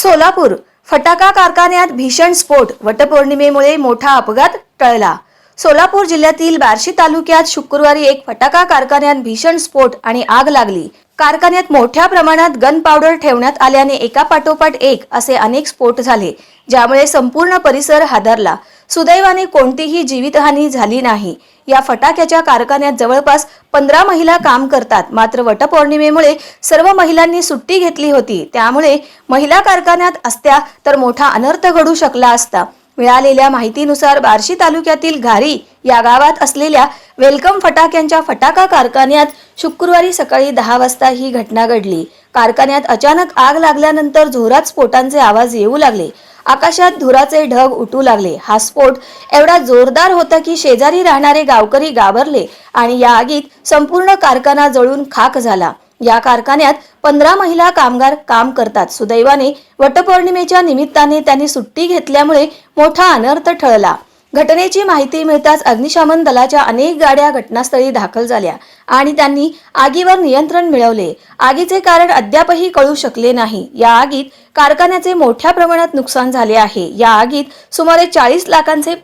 सोलापूर फटाका कारखान्यात भीषण स्फोट वटपौर्णिमेमुळे मोठा अपघात टळला. सोलापूर जिल्ह्यातील बार्शी तालुक्यात शुक्रवारी एक फटाका कारखान्यात भीषण स्फोट आणि आग लागली. कारखान्यात मोठ्या प्रमाणात गन पावडर ठेवण्यात आल्याने एका पाठोपाठ एक असे अनेक स्फोट झाले ज्यामुळे संपूर्ण परिसर हादरला. सुदैवाने कोणतीही जीवितहानी झाली नाही. या फटाक्याच्या कारखान्यात जवळपास पंधरा महिला काम करतात. मात्र वटपौर्णिमेमुळे सर्व महिलांनी सुट्टी घेतली होती. त्यामुळे महिला कारखान्यात असत्या तर मोठा अनर्थ घडू शकला असता. मिळालेल्या माहितीनुसार बार्शी तालुक्यातील घारी या गावात असलेल्या वेलकम फटाक्यांच्या फटाका कारखान्यात शुक्रवारी सकाळी दहा वाजता ही घटना घडली. कारखान्यात अचानक आग लागल्यानंतर जोरात स्फोटांचे आवाज येऊ लागले. आकाशात धुराचे ढग उठू लागले. हा स्फोट एवढा जोरदार होता की शेजारी राहणारे गावकरी घाबरले आणि या आगीत संपूर्ण कारखाना जळून खाक झाला. या कारखान्यात पंधरा महिला कामगार काम करतात. सुदैवाने वटपौर्णिमेच्या निमित्ताने त्यांनी सुट्टी घेतल्यामुळे मोठा अनर्थ ठळला. घटनेची माहिती मिळताच अग्निशमन दलाच्या अनेक गाड्या घटनास्थळी दाखल झाल्या. आणि त्यांनी आगीवर नियंत्रण मिळवले. आगीचे कारण अद्यापही कळू शकले नाही. या आगीत कारखान्याचे मोठ्या प्रमाणात नुकसान झाले आहे. या आगीत सुमारे चाळीस लाखांचे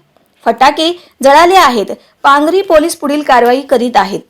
फटाके जळाले आहेत. पांगरी पोलीस पुढील कारवाई करीत आहेत.